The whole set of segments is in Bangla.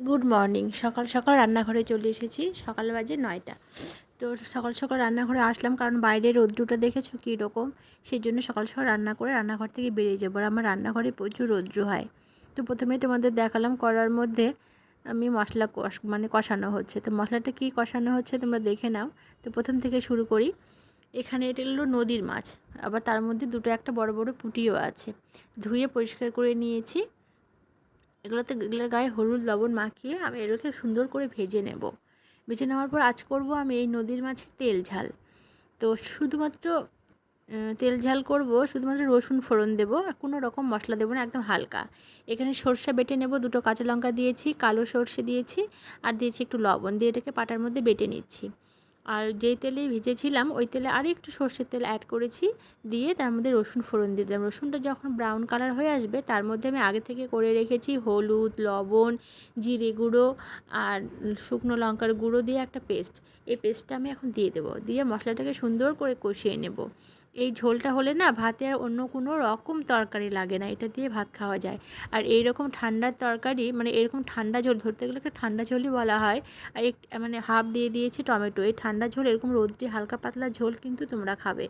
গুড মর্নিং সকাল সকাল রান্নাঘরে চলে এসেছি। সকাল বাজে নয়টা। তো সকাল সকাল রান্নাঘরে আসলাম কারণ বাইরের রৌদ্রটা দেখেছ কী রকম? সেই জন্য সকাল সকাল রান্না করে রান্নাঘর থেকে বেরিয়ে যাব। আর আমার রান্নাঘরে প্রচুর রৌদ্র হয়। তো প্রথমে তোমাদের দেখালাম করার মধ্যে আমি মশলা কষ মানে কষানো হচ্ছে। তো মশলাটা কী কষানো হচ্ছে তোমরা দেখে নাও। তো প্রথম থেকে শুরু করি। এখানে এটা হলো নদীর মাছ। আবার তার মধ্যে দুটো একটা বড় বড় পুটিও আছে। ধুয়ে পরিষ্কার করে নিয়েছি। এগুলোতে, এগুলোর গায়ে হলুদ লবণ মাখিয়ে আমি এগুলোকে সুন্দর করে ভেজে নেব। ভেজে নেওয়ার পর আজ করব আমি এই নদীর মাছের তেল ঝাল। তো শুধুমাত্র তেল ঝাল করব, শুধুমাত্র রসুন ফোড়ন দেবো, আর কোনো রকম মশলা দেবো না, একদম হালকা। এখানে সর্ষে বেটে নেব, দুটো কাঁচা লঙ্কা দিয়েছি, কালো সর্ষে দিয়েছি, আর দিয়েছি একটু লবণ, দিয়ে এটাকে পাটার মধ্যে বেটে নিচ্ছি। আর যেই তেলে ভিজেছিলাম, ওই তেলে আরও একটু সর্ষের তেল অ্যাড করেছি, দিয়ে তার মধ্যে রসুন ফোড়ন দিয়ে দিলাম। রসুনটা যখন ব্রাউন কালার হয়ে আসবে, তার মধ্যে আমি আগে থেকে করে রেখেছি হলুদ, লবণ, জিরে গুঁড়ো আর শুকনো লঙ্কার গুঁড়ো দিয়ে একটা পেস্ট এই পেস্টটা আমি এখন দিয়ে দেবো। দিয়ে মশলাটাকে সুন্দর করে কষিয়ে নেব। এই ঝোলটা হলে না ভাতে আর অন্য কোনো রকম তরকারি লাগে না, এটা দিয়ে ভাত খাওয়া যায়। আর এই রকম ঠান্ডার তরকারি মানে এরকম ঠান্ডা ঝোল, ধরতে গেলে একটা ঠান্ডা ঝোলই বলা হয়, আর এক মানে হাফ দিয়ে দিয়েছে টমেটো। এই ঠান্ডা ঝোল এরকম রোদ্রি হালকা পাতলা ঝোল কিন্তু তোমরা খাবে।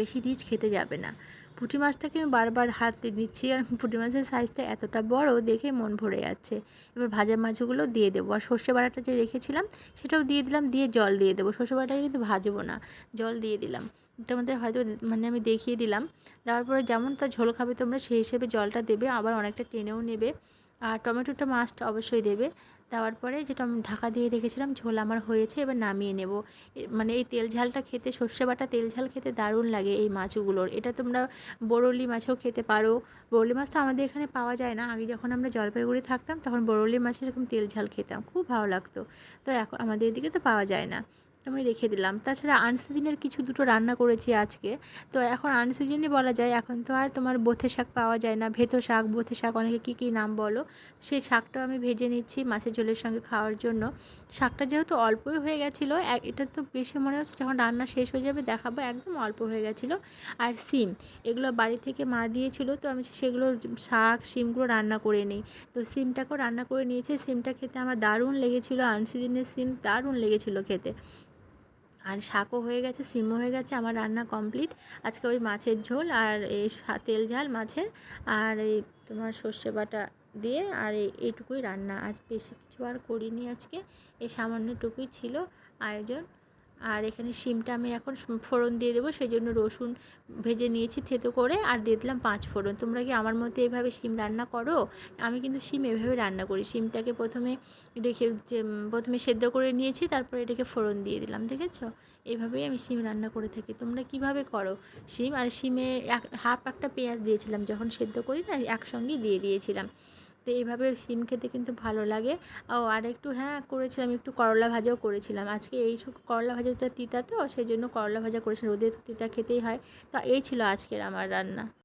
বেশি রিচ খেতে যাবে না। পুঁটি মাছটাকে আমি বারবার হাতে নিচ্ছি আর পুঁটি মাছের সাইজটা এতটা বড় দেখে মন ভরে যাচ্ছে। এবার ভাজা মাছগুলো দিয়ে দেবো। আর সর্ষে বাটাটা যে রেখেছিলাম, সেটাও দিয়ে দিলাম, দিয়ে জল দিয়ে দেবো। সর্ষে বাটাকে কিন্তু ভাজবো না, জল দিয়ে দিলাম। তোমাদের হয়তো মানে আমি দেখিয়ে দিলাম। দেওয়ার পরে যেমন তার ঝোল খাবে তোমরা সেই হিসেবে জলটা দেবে, আবার অনেকটা টেনেও নেবে। আর টমেটোটা মাছটা অবশ্যই দেবে। দেওয়ার পরে যেটা আমি ঢাকা দিয়ে রেখেছিলাম, ঝোল আমার হয়েছে, এবার নামিয়ে নেব। মানে এই তেল ঝালটা খেতে, সর্ষে বাটা তেল ঝাল খেতে দারুণ লাগে এই মাছগুলোর। এটা তোমরা বরলি মাছও খেতে পারো। বরলি মাছ তো আমাদের এখানে পাওয়া যায় না। আগে যখন আমরা জলপাইগুড়ি থাকতাম, তখন বরলি মাছের এরকম তেল ঝাল খেতাম। খুব ভালো লাগতো। তো এখন আমাদের এদিকে তো পাওয়া যায় না। আমি রেখে দিলাম। তাছাড়া আনসিজনের কিছু দুটো রান্না করেছি আজকে। তো এখন আনসিজনই বলা যায়, এখন তো আর তোমার বোথে শাক পাওয়া যায় না, ভেতো শাক, বোথে শাক অনেকে কী কী নাম বলো? সেই শাকটাও আমি ভেজে নিচ্ছি মাছের ঝোলের সঙ্গে খাওয়ার জন্য। শাকটা যেহেতু অল্পই হয়ে গেছিল এটা তো বেশি মনে হচ্ছে যখন রান্না শেষ হয়ে যাবে দেখাবো, একদম অল্প হয়ে গেছিল। আর সিম, এগুলো বাড়ি থেকে মা দিয়েছিলো, তো আমি সেগুলো শাক, সিমগুলো রান্না করে নিই। তো সিমটাকেও রান্না করে নিয়েছি, সিমটা খেতে আমার দারুণ লেগেছিলো আনসিজনের সিম দারুণ লেগেছিলো খেতে। আর শাকও হয়ে গেছে, সিমও হয়ে গেছে, আমার রান্না কমপ্লিট। আজকে ওই মাছের ঝোল আর এই তেল ঝাল মাছের। আর এই তোমার সর্ষে বাটা দিয়ে আর এইটুকুই রান্না। আজ বেশি কিছু আর করিনি আজকে, এই সামান্যটুকুই ছিল আয়োজন। আর এখানে শিমটা আমি এখন ফোড়ন দিয়ে দেবো সেই জন্য রসুন ভেজে নিয়েছি থেতো করে, আর দিয়ে দিলাম পাঁচ ফোড়ন। তোমরা কি আমার মতো এভাবে শিম রান্না করো? আমি কিন্তু শিম এভাবে রান্না করি। শিমটাকে প্রথমে রেখে যে প্রথমে সেদ্ধ করে নিয়েছি, তারপরে এটাকে ফোড়ন দিয়ে দিলাম, দেখেছ? এইভাবেই আমি শিম রান্না করে থাকি। তোমরা কীভাবে করো? শিম, আর শিমে এক, হাফ একটা পেঁয়াজ দিয়েছিলাম, যখন সেদ্ধ করি না, একসঙ্গেই দিয়ে দিয়েছিলাম। তো এইভাবে সিম খেতে কিন্তু ভালো লাগে। ও, আর একটু হ্যাঁ করেছিলাম, একটু করলা ভাজাও করেছিলাম। আজকে এই করলা ভাজাটা তিতা তো, সেই জন্য করলা ভাজা করেছিলাম। রোদে তিতা খেতেই হয়। তো এই ছিল আজকের আমার রান্না।